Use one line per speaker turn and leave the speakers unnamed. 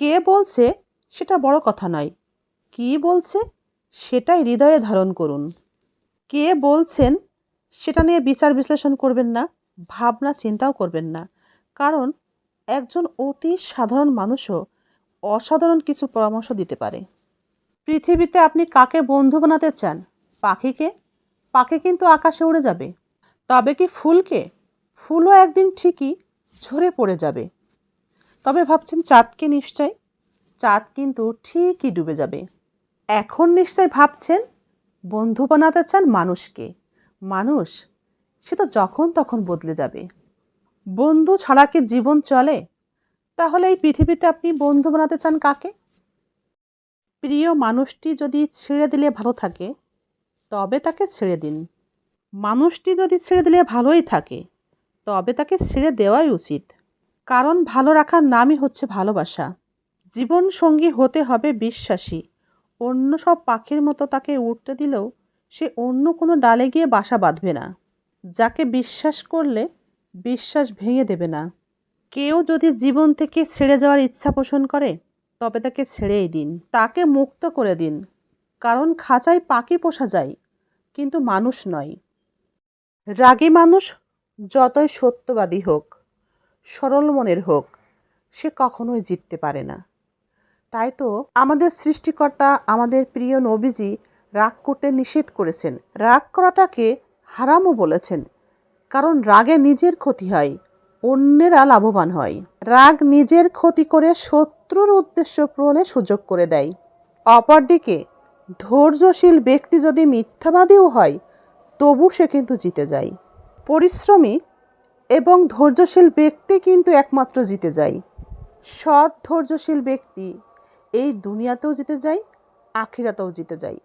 কে বলছে সেটা বড় কথা নয়। কী বলছে সেটাই হৃদয়ে ধারণ করুন। কে বলছেন সেটা নিয়ে বিচার বিশ্লেষণ করবেন না, ভাবনা চিন্তাও করবেন না। কারণ একজন অতি সাধারণ মানুষও অসাধারণ কিছু পরামর্শ দিতে পারে। পৃথিবীতে আপনি কাকে বন্ধু বানাতে চান? পাখিকে? পাখি কিন্তু আকাশে উড়ে যাবে। তবে কি ফুলকে? ফুলও একদিন ঠিকই ঝরে পড়ে যাবে। তবে ভাবছেন চাঁদকে নিশ্চয়? চাঁদ কিন্তু ঠিকই ডুবে যাবে। এখন নিশ্চয় ভাবছেন, বন্ধু বানাতে চান মানুষকে। মানুষ, সে তো যখন তখন বদলে যাবে। বন্ধু ছাড়া কি জীবন চলে? তাহলে এই পৃথিবীতে আপনি বন্ধু বানাতে চান কাকে? প্রিয় মানুষটি যদি ছেড়ে দিলে ভালো থাকে, তবে তাকে ছেড়ে দিন। মানুষটি যদি ছেড়ে দিলে ভালোই থাকে, তবে তাকে ছেড়ে দেওয়াই উচিত। কারণ ভালো রাখার নামই হচ্ছে ভালোবাসা। জীবন সঙ্গী হতে হবে বিশ্বাসী। অন্য সব পাখির মতো তাকে উঠতে দিলেও সে অন্য কোনো ডালে গিয়ে বাসা বাঁধবে না। যাকে বিশ্বাস করলে বিশ্বাস ভেঙে দেবে না। কেউ যদি জীবন থেকে ছেড়ে যাওয়ার ইচ্ছা পোষণ করে, তবে তাকে ছেড়েই দিন। তাকে মুক্ত করে দিন। কারণ খাঁচায় পাখি পোষা যায়, কিন্তু মানুষ নয়। রাগী মানুষ যতই সত্যবাদী হোক। সরল মনের হোক, সে কখনোই জিততে পারে না। তাই তো আমাদের সৃষ্টিকর্তা, আমাদের প্রিয় নবীজি রাগ করতে নিষেধ করেছেন। রাগ করাটাকে হারামও বলেছেন, কারণ রাগে নিজের ক্ষতি হয়, অন্যেরা লাভবান হয়। রাগ নিজের ক্ষতি করে শত্রুর উদ্দেশ্য পূরণে সুযোগ করে দেয়। অপরদিকে, ধৈর্যশীল ব্যক্তি যদি মিথ্যাবাদীও হয়, তবু সে কিন্তু জিতে যায়। পরিশ্রমী এবং ধৈর্যশীল ব্যক্তি কিন্তু একমাত্র জিতে যায়। সৎ ধৈর্যশীল ব্যক্তি এই দুনিয়াতেও জিতে যায়, আখিরাতেও জিতে যায়।